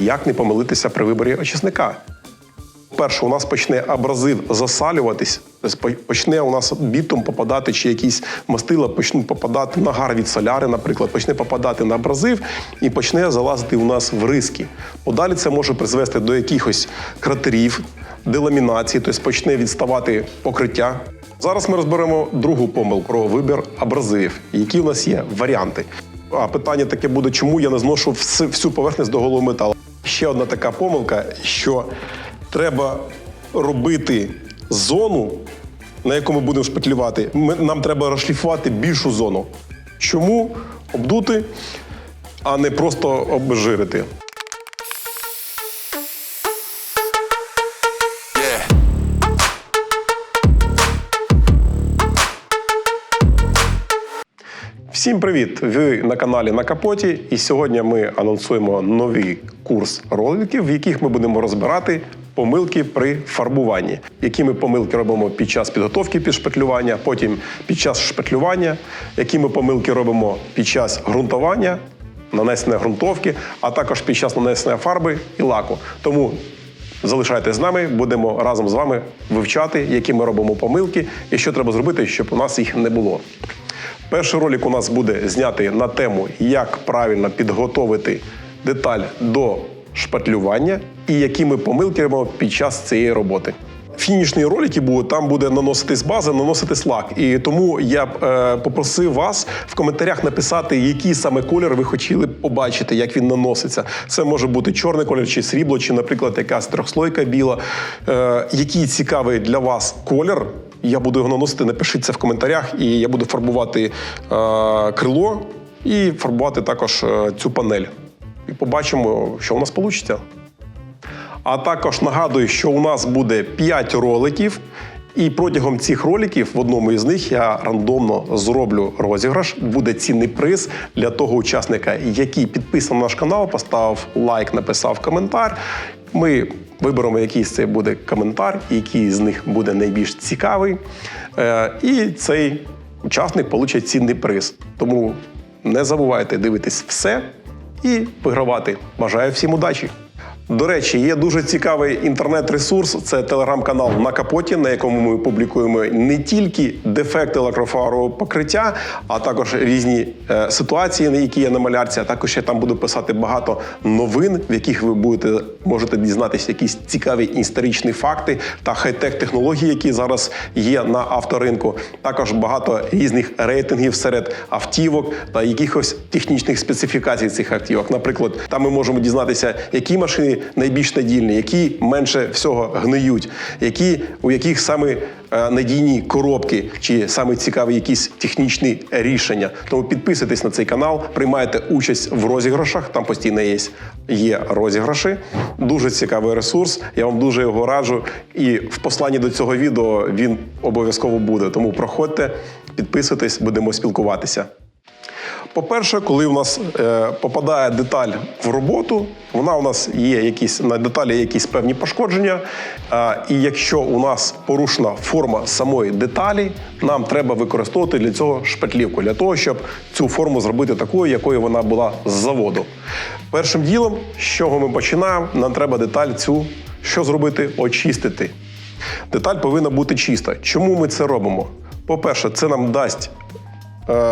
Як не помилитися при виборі очисника? Перше, у нас почне абразив засалюватись, почне у нас бітум попадати, чи якісь мастила почнуть попадати на гар від соляри, наприклад, почне попадати на абразив і почне залазити у нас в риски. Подалі це може призвести до якихось кратерів, деламінації, тобто почне відставати покриття. Зараз ми розберемо другу помилку про вибір абразивів, які у нас є варіанти. А питання таке буде, чому я не зношу всю поверхність до голого металу. Ще одна така помилка, що треба робити зону, на яку ми будемо шпатлювати. Нам треба розшліфувати більшу зону. Чому обдути, а не просто обжирити? Всім привіт! Ви на каналі на капоті. І сьогодні ми анонсуємо новий курс роликів, в яких ми будемо розбирати помилки при фарбуванні. Які ми помилки робимо під час підготовки під шпатлювання, потім під час шпатлювання, які ми помилки робимо під час ґрунтування, нанесення ґрунтовки, а також під час нанесення фарби і лаку. Тому Залишайтесь з нами, будемо разом з вами вивчати, які ми робимо помилки і що треба зробити, щоб у нас їх не було. Перший ролик у нас буде знятий на тему, як правильно підготовити деталь до шпатлювання і які ми помилки робимо під час цієї роботи. Фінішні ролики будуть, там буде наноситись база, наноситись лак. І тому я б е, попросив вас в коментарях написати, який саме колір ви хотіли б побачити, як він наноситься. Це може бути чорний колір, чи срібло, чи, наприклад, якась трьохслойка біла. Е, який цікавий для вас колір, я буду його наносити, напишіть це в коментарях, і я буду фарбувати е, крило і фарбувати також е, цю панель. І побачимо, що у нас вийде. А також нагадую, що у нас буде 5 роликів. І протягом цих роликів в одному із них я рандомно зроблю розіграш. Буде цінний приз для того учасника, який підписаний на наш канал, поставив лайк, написав коментар. Ми виберемо, який це буде коментар, який з них буде найбільш цікавий. Е, І цей учасник получить цінний приз. Тому не забувайте дивитись все і вигравати. Бажаю всім удачі! До речі, є дуже цікавий інтернет-ресурс. Це телеграм-канал на капоті, на якому ми публікуємо не тільки дефекти лакрофарового покриття, а також різні е, ситуації, на які є на малярці. А також я там буду писати багато новин, в яких ви будете можете дізнатися якісь цікаві історичні факти та хай-тек технології, які зараз є на авторинку. Також багато різних рейтингів серед автівок та якихось технічних специфікацій цих автівок. Наприклад, там ми можемо дізнатися, які машини найбільш надійні, які менше всього гниють, які у яких саме е, надійні коробки, чи саме цікаві якісь технічні рішення. Тому підписуйтесь на цей канал, приймайте участь в розіграшах. Там постійно є, є розіграші. Дуже цікавий ресурс. Я вам дуже його раджу. І в посланні до цього відео він обов'язково буде. Тому проходьте, підписуйтесь, будемо спілкуватися. По-перше, коли у нас е, попадає деталь в роботу, вона у нас є якісь на деталі якісь певні пошкодження. Е, і якщо у нас порушена форма самої деталі, нам треба використовувати для цього шпатлівку, для того, щоб цю форму зробити такою, якою вона була з заводу. Першим ділом, з чого ми починаємо, нам треба деталь цю що зробити? Очистити. Деталь повинна бути чиста. Чому ми це робимо? По-перше, це нам дасть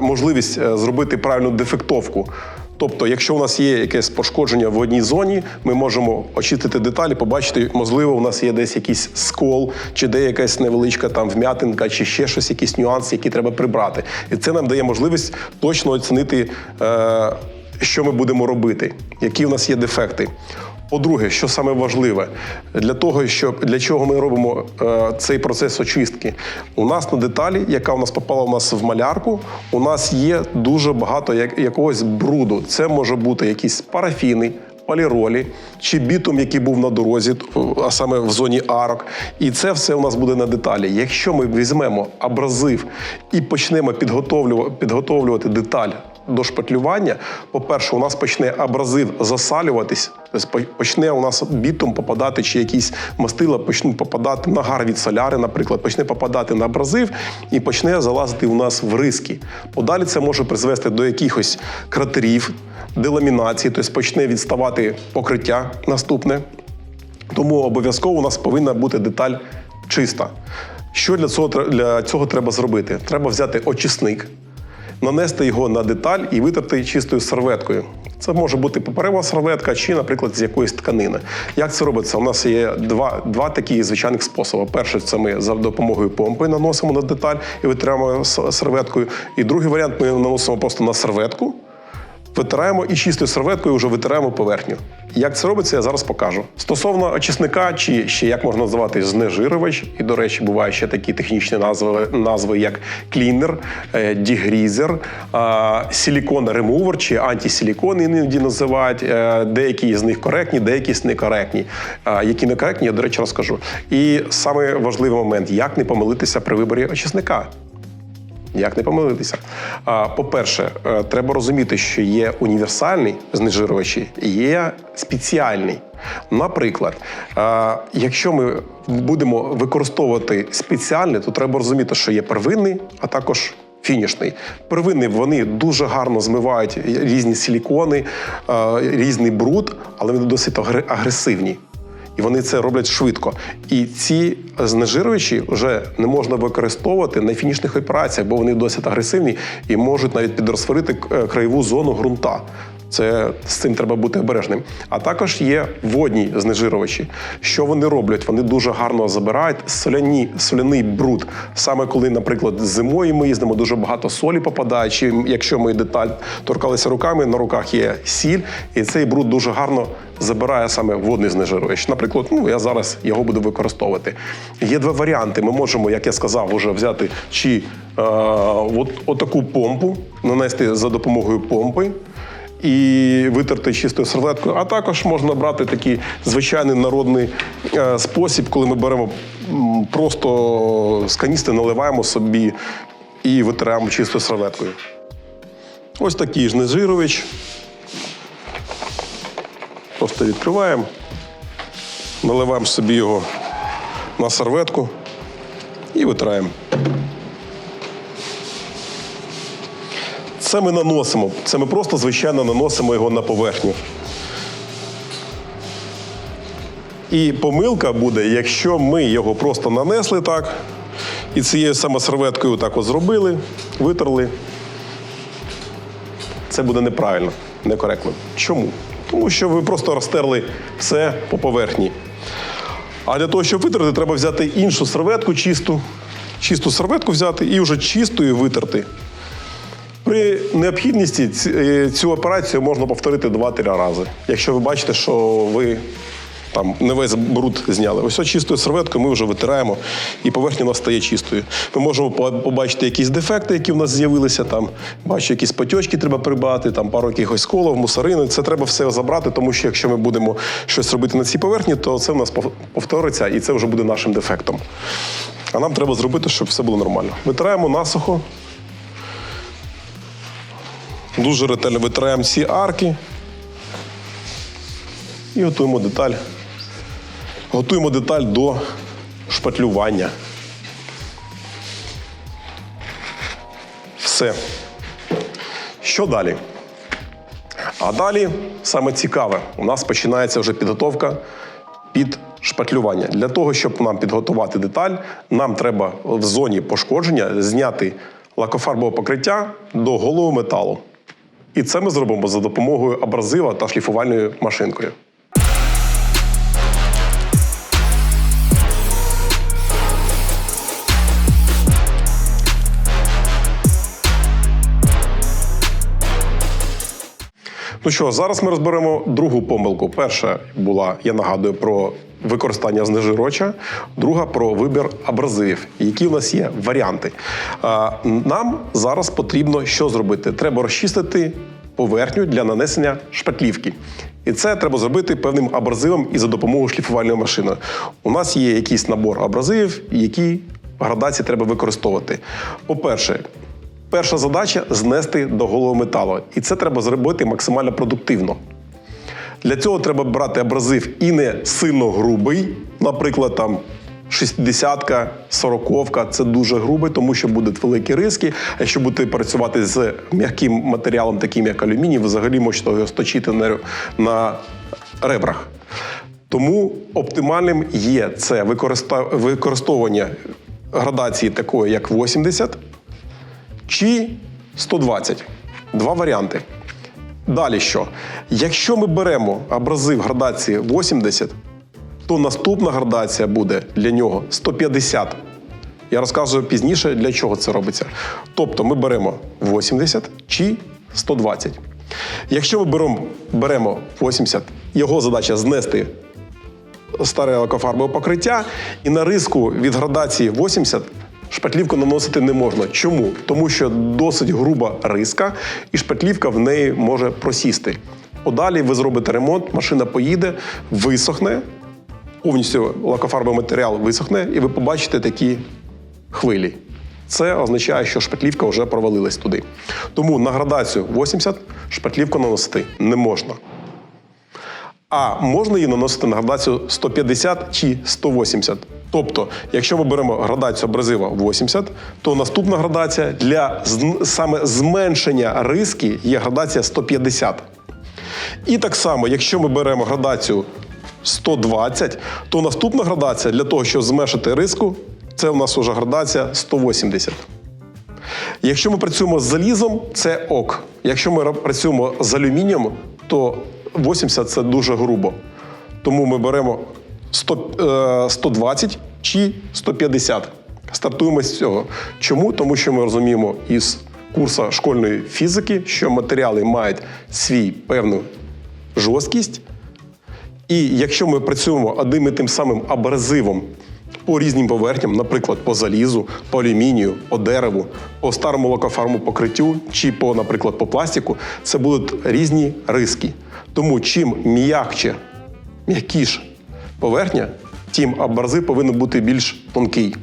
можливість е, зробити правильну дефектовку. Тобто, якщо у нас є якесь пошкодження в одній зоні, ми можемо очистити деталі, побачити, можливо, у нас є десь якийсь скол, чи де якась невеличка там вм'ятинка, чи ще щось, якісь нюанси, які треба прибрати. І це нам дає можливість точно оцінити, е, що ми будемо робити, які у нас є дефекти. По-друге, що саме важливе, для того, щоб для чого ми робимо е, цей процес очистки, у нас на деталі, яка у нас попала у нас в малярку, у нас є дуже багато як, якогось бруду. Це може бути якісь парафіни, поліролі чи бітум, який був на дорозі, а саме в зоні арок. І це все у нас буде на деталі. Якщо ми візьмемо абразив і почнемо підготовлювати, деталь до шпатлювання, по-перше, у нас почне абразив засалюватись, по- почне у нас бітум попадати, чи якісь мастила почнуть попадати на гар від соляри, наприклад, почне попадати на абразив і почне залазити у нас в риски. Подалі це може призвести до якихось кратерів, деламінації, тобто почне відставати покриття наступне. Тому обов'язково у нас повинна бути деталь чиста. Що для цього, для цього треба зробити? Треба взяти очисник, нанести його на деталь і витерти чистою серветкою. Це може бути паперова серветка чи, наприклад, з якоїсь тканини. Як це робиться? У нас є два, два такі звичайних способи. Перше, це ми за допомогою помпи наносимо на деталь і витримуємо серветкою. І другий варіант ми наносимо просто на серветку, витираємо і чистою серветкою вже витираємо поверхню. Як це робиться, я зараз покажу. Стосовно очисника, чи ще як можна називати знежирювач, і, до речі, бувають ще такі технічні назви, назви як клінер, е, дігрізер, силікон ремувер чи антисилікон іноді називають. Е, Деякі з них коректні, деякі з некоректні. Які некоректні, я, до речі, розкажу. І саме важливий момент, як не помилитися при виборі очисника. Як не помилитися? По-перше, е, треба розуміти, що є універсальні знежирювачі, є спеціальні. Наприклад, е, якщо ми будемо використовувати спеціальний, то треба розуміти, що є первинний, а також фінішний. Первинний вони дуже гарно змивають різні силікони, е, різний бруд, але вони досить агресивні. І вони це роблять швидко. І ці знежирювачі вже не можна використовувати на фінішних операціях, бо вони досить агресивні і можуть навіть підрозферити е, краєву зону ґрунта. Це з цим треба бути обережним. А також є водні знежирювачі. Що вони роблять? Вони дуже гарно забирають соляні, соляний бруд. Саме коли, наприклад, зимою ми їздимо, дуже багато солі попадає. Чи якщо ми деталь торкалися руками, на руках є сіль, і цей бруд дуже гарно забирає саме водний знежирювач. Наприклад, ну я зараз його буду використовувати. Є два варіанти. Ми можемо, як я сказав, уже взяти чи е, от, отаку помпу, нанести за допомогою помпи і витерти чистою серветкою. А також можна брати такий звичайний народний е, спосіб, коли ми беремо просто з каністри, наливаємо собі і витираємо чистою серветкою. Ось такий ж незжирювач. Просто відкриваємо, наливаємо собі його на серветку і витираємо. Це ми наносимо. Це ми просто, звичайно, наносимо його на поверхню. І помилка буде, якщо ми його просто нанесли так, і цією саме так от зробили, витерли. Це буде неправильно, некоректно. Чому? Тому що ви просто розтерли все по поверхні. А для того, щоб витерти, треба взяти іншу серветку чисту, чисту серветку взяти і вже чистою витерти. При необхідності е, цю операцію можна повторити 2-3 рази. Якщо ви бачите, що ви там не весь бруд зняли. Ось чистою серветкою ми вже витираємо, і поверхня у нас стає чистою. Ми можемо побачити якісь дефекти, які в нас з'явилися. Там бачу, якісь потьочки треба прибрати, там пару якихось сколів, мусорини. Це треба все забрати, тому що якщо ми будемо щось робити на цій поверхні, то це в нас пов- повториться, і це вже буде нашим дефектом. А нам треба зробити, щоб все було нормально. Витираємо насухо. Дуже ретельно витираємо ці арки і готуємо деталь. Готуємо деталь до шпатлювання. Все. Що далі? А далі саме цікаве, у нас починається вже підготовка під шпатлювання. Для того, щоб нам підготувати деталь, нам треба в зоні пошкодження зняти лакофарбове покриття до голого металу. І це ми зробимо за допомогою абразива та шліфувальною машинкою. Ну що, зараз ми розберемо другу помилку. Перша була, я нагадую, про використання знежироча, друга про вибір абразивів. Які в нас є варіанти? Нам зараз потрібно що зробити? Треба розчистити поверхню для нанесення шпатлівки. І це треба зробити певним абразивом і за допомогою шліфувальної машини. У нас є якийсь набор абразивів, які градації треба використовувати. По-перше, Перша задача знести до голого металу. І це треба зробити максимально продуктивно. Для цього треба брати абразив і не сильно грубий, наприклад, там 60-ка, 40-ка це дуже грубий, тому що будуть великі риски. А якщо будете працювати з м'яким матеріалом, таким як алюміній, ви взагалі можете його сточити на, на ребрах. Тому оптимальним є це використовування градації такої, як 80 чи 120. Два варіанти. Далі що? Якщо ми беремо абразив градації 80, то наступна градація буде для нього 150. Я розказую пізніше, для чого це робиться. Тобто ми беремо 80 чи 120. Якщо ми беремо, беремо 80, його задача знести старе лакофарбове покриття, і на риску від градації 80 шпатлівку наносити не можна. Чому? Тому що досить груба риска, і шпатлівка в неї може просісти. Подалі ви зробите ремонт, машина поїде, висохне, повністю лакофарбовий матеріал висохне, і ви побачите такі хвилі. Це означає, що шпатлівка вже провалилась туди. Тому на градацію 80 шпатлівку наносити не можна. А можна її наносити на градацію 150 чи 180. Тобто, якщо ми беремо градацію абразива 80, то наступна градація для саме зменшення риски є градація 150. І так само, якщо ми беремо градацію 120, то наступна градація для того, щоб зменшити риску, це у нас вже градація 180. Якщо ми працюємо з залізом, це ок. Якщо ми працюємо з алюмінієм, то 80 це дуже грубо. Тому ми беремо 100, е, 120 чи 150. Стартуємо з цього. Чому? Тому що ми розуміємо із курсу школьної фізики, що матеріали мають свій певну жорсткість. І якщо ми працюємо одним і тим самим абразивом по різним поверхням, наприклад, по залізу, по алюмінію, по дереву, по старому локофарму покриттю чи по, наприклад, по пластику, це будуть різні риски. Тому чим м'якче, м'якіш поверхня, тим абразив повинен бути більш тонкий.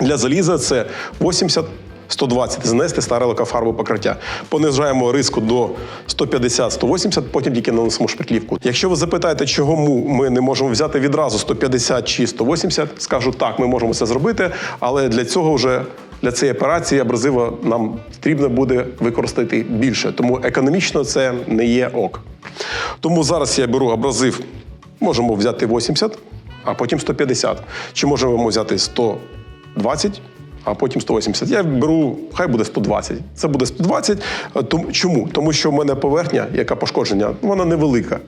Для заліза це 80 120 знести старе лакофарбове покриття. Понижаємо риску до 150-180, потім тільки наносимо шпатлівку. Якщо ви запитаєте, чого му- ми не можемо взяти відразу 150 чи 180, скажу так, ми можемо це зробити, але для цього вже для цієї операції абразива нам потрібно буде використати більше. Тому економічно це не є ок. Тому зараз я беру абразив, можемо взяти 80, а потім 150. Чи можемо взяти 120, а потім 180. Я беру, хай буде 120. Це буде 120. Е, Чому? Тому що в мене поверхня, яка пошкодження, вона невелика.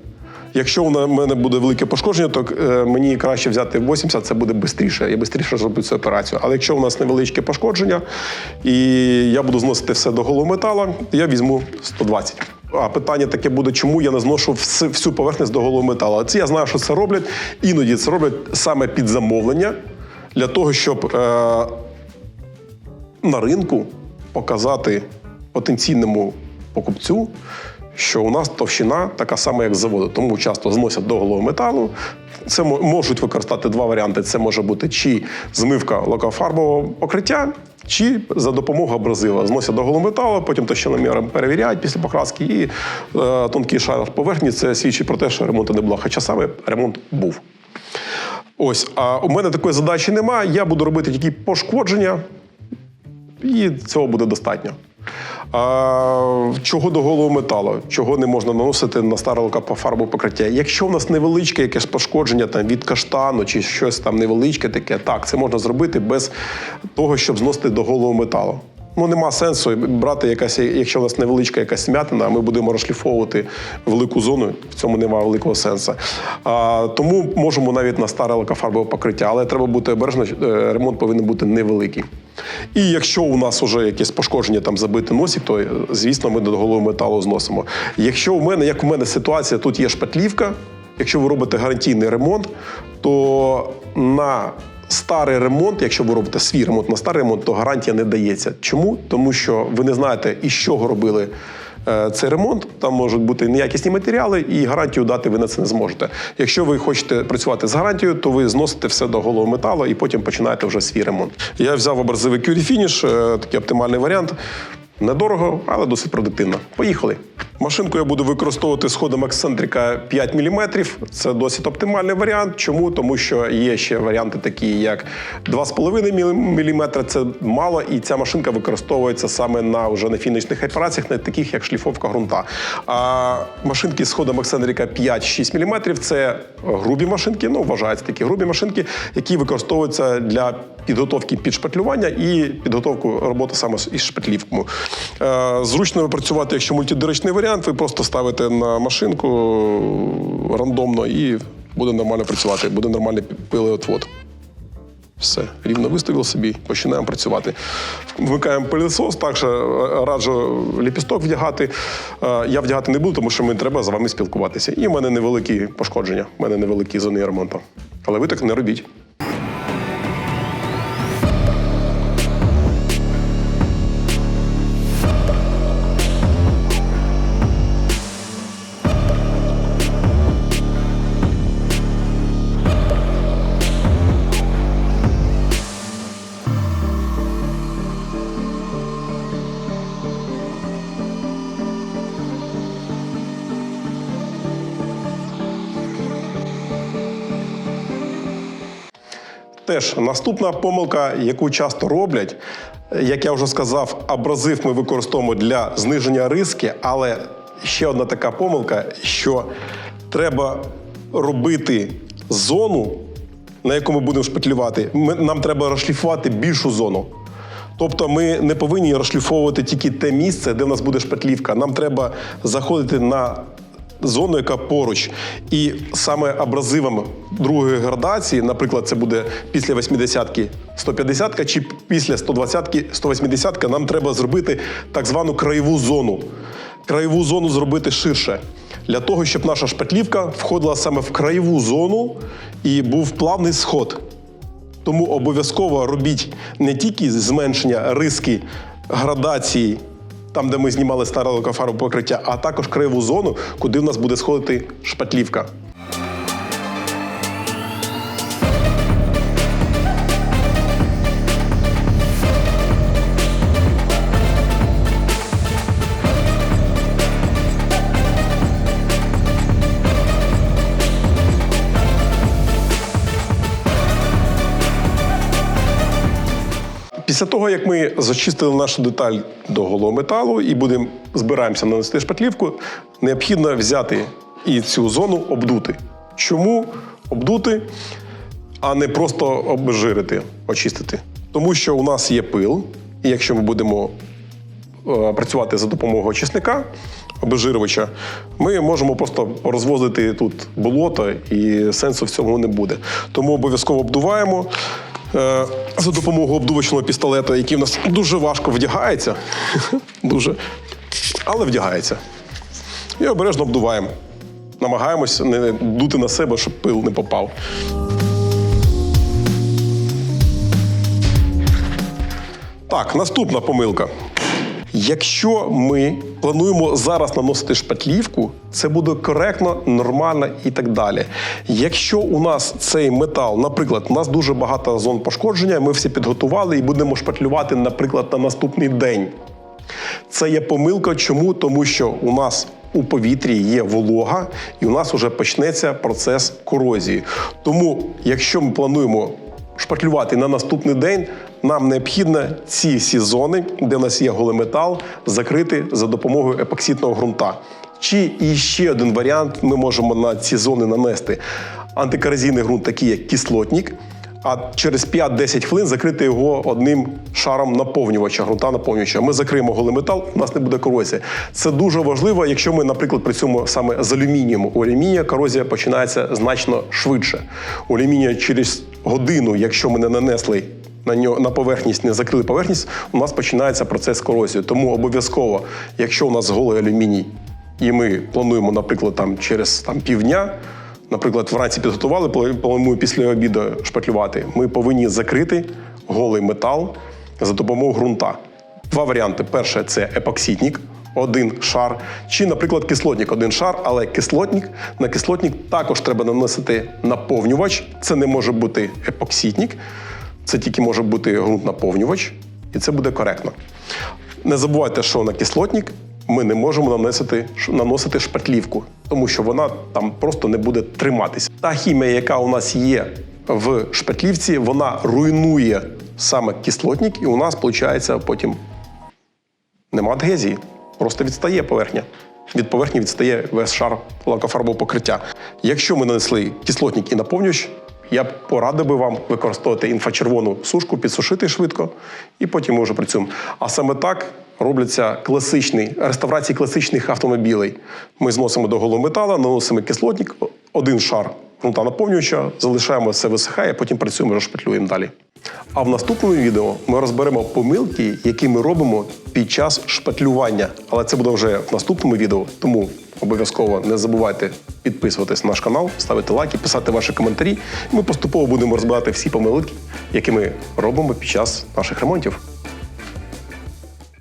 Якщо у мене буде велике пошкодження, то е, мені краще взяти 80, це буде швидше. Я швидше зроблю цю операцію. Але якщо у нас невеличке пошкодження, і я буду зносити все до голого металу, я візьму 120. А питання таке буде, чому я не зношу всю поверхність до голого металу. Це я знаю, що це роблять. Іноді це роблять саме під замовлення для того, щоб е, на ринку показати потенційному покупцю, що у нас товщина така сама, як з заводу. Тому часто зносять до голого металу. Це можуть використати два варіанти: це може бути чи змивка лакофарбового покриття, чи за допомогою абразива. Зносять до голого металу, потім товщиноміром перевіряють після покраски, і е, тонкий шар поверхні це свідчить про те, що ремонту не було. Хоча саме ремонт був. Ось, а у мене такої задачі немає. Я буду робити тільки пошкодження, і цього буде достатньо. А, чого до голого металу? Чого не можна наносити на старолка по фарбу покриття? Якщо в нас невеличке якесь пошкодження там, від каштану чи щось там невеличке таке, так, це можна зробити без того, щоб зносити до голого металу. Ну, нема сенсу брати якась, якщо у нас невеличка якась смятина, а ми будемо розшліфовувати велику зону. В цьому немає великого сенсу. А, тому можемо навіть на старе лакофарбове покриття, але треба бути обережно, е, ремонт повинен бути невеликий. І якщо у нас вже якесь пошкодження, там забитий носик, то звісно ми до голови металу зносимо. Якщо у мене, як у мене ситуація, тут є шпатлівка. Якщо ви робите гарантійний ремонт, то на старий ремонт, якщо ви робите свій ремонт на старий ремонт, то гарантія не дається. Чому? Тому що ви не знаєте, із чого робили е, цей ремонт. Там можуть бути неякісні матеріали, і гарантію дати ви на це не зможете. Якщо ви хочете працювати з гарантією, то ви зносите все до голого металу і потім починаєте вже свій ремонт. Я взяв образовий Curie Finish, е, такий оптимальний варіант. Недорого, але досить продуктивно. Поїхали. Машинку я буду використовувати з ходом ексцентрика 5 мм. Це досить оптимальний варіант. Чому? Тому що є ще варіанти, такі як 2,5 мм. Це мало, і ця машинка використовується саме на вже на фінішних операціях, не таких як шліфовка ґрунта. А машинки з ходом ексцентрика 5-6 мм це грубі машинки, ну вважаються такі грубі машинки, які використовуються для підготовки під шпатлювання і підготовку роботи саме із шпатлівкою. Е, Зручно працювати, якщо мультидирочний варіант, ви просто ставите на машинку рандомно і буде нормально працювати, буде нормальний пилеотвод. Все, рівно виставив собі, починаємо працювати. Вмикаємо пилісос, також раджу ліпісток вдягати. Е, Я вдягати не буду, тому що мені треба з вами спілкуватися. І в мене невеликі пошкодження, в мене невеликі зони ремонту. Але ви так не робіть. Теж наступна помилка, яку часто роблять, як я вже сказав, абразив ми використовуємо для зниження риски, але ще одна така помилка, що треба робити зону, на яку ми будемо шпатлювати. Нам треба розшліфувати більшу зону. Тобто ми не повинні розшліфовувати тільки те місце, де в нас буде шпатлівка. Нам треба заходити на зону, яка поруч. І саме абразивом другої градації, наприклад, це буде після 80-ки 150-ка чи після 120-ки 180-ка, нам треба зробити так звану краєву зону. Краєву зону зробити ширше. Для того, щоб наша шпатлівка входила саме в краєву зону і був плавний сход. Тому обов'язково робіть не тільки зменшення риски градації, там, де ми знімали старе лакофарбове покриття, а також краєву зону, куди в нас буде сходити шпатлівка. Після того, як ми зачистили нашу деталь до голого металу і будемо збираємося нанести шпатлівку, необхідно взяти і цю зону обдути. Чому обдути, а не просто обжирити, очистити? Тому що у нас є пил, і якщо ми будемо е, працювати за допомогою очисника, обезжирювача, ми можемо просто розвозити тут болото, і сенсу в цьому не буде. Тому обов'язково обдуваємо за допомогою обдувачного пістолета, який в нас дуже важко вдягається. дуже. Але вдягається. І обережно обдуваємо. Намагаємось не дути на себе, щоб пил не попав. Так, наступна помилка. Якщо ми плануємо зараз наносити шпатлівку, це буде коректно, нормально і так далі. Якщо у нас цей метал, наприклад, у нас дуже багато зон пошкодження, ми всі підготували і будемо шпатлювати, наприклад, на наступний день. Це є помилка. Чому? Тому що у нас у повітрі є волога, і у нас вже почнеться процес корозії. Тому, якщо ми плануємо шпатлювати на наступний день, нам необхідно ці всі зони, де в нас є голий метал, закрити за допомогою епоксидного ґрунта. Чи і ще один варіант ми можемо на ці зони нанести антикорозійний ґрунт, такий як кислотник, а через 5-10 хвилин закрити його одним шаром наповнювача, ґрунта наповнювача. Ми закриємо голий метал, у нас не буде корозії. Це дуже важливо, якщо ми, наприклад, працюємо саме з алюмінієм. У алюмінія корозія починається значно швидше. У алюмінія через годину, якщо ми не нанесли на нього на поверхність, не закрили поверхність, у нас починається процес корозії. Тому обов'язково, якщо у нас голий алюміній, і ми плануємо, наприклад, там через там півдня. Наприклад, вранці підготували, плануємо після обіду шпатлювати. Ми повинні закрити голий метал за допомогою ґрунта. Два варіанти: перше це епоксидник, один шар, чи, наприклад, кислотник один шар, але кислотник на кислотник також треба наносити наповнювач. Це не може бути епоксидник, це тільки може бути ґрунт наповнювач, і це буде коректно. Не забувайте, що на кислотник ми не можемо наносити, наносити шпатлівку, тому що вона там просто не буде триматися. Та хімія, яка у нас є в шпатлівці, вона руйнує саме кислотник, і у нас виходить потім нема адгезії, просто відстає поверхня. Від поверхні відстає весь шар лакофарбового покриття. Якщо ми нанесли кислотник і наповнювач, я б порадив би вам використовувати інфрачервону сушку, підсушити швидко, і потім ми вже працюємо. А саме так робляться класичні реставрації класичних автомобілей. Ми зносимо до голого металу, наносимо кислотник, один шар грунта наповнювача, залишаємо все висихає, потім працюємо, розшпатлюємо далі. А в наступному відео ми розберемо помилки, які ми робимо під час шпатлювання. Але це буде вже в наступному відео, тому обов'язково не забувайте підписуватись на наш канал, ставити лайки, писати ваші коментарі. Ми поступово будемо розбирати всі помилки, які ми робимо під час наших ремонтів.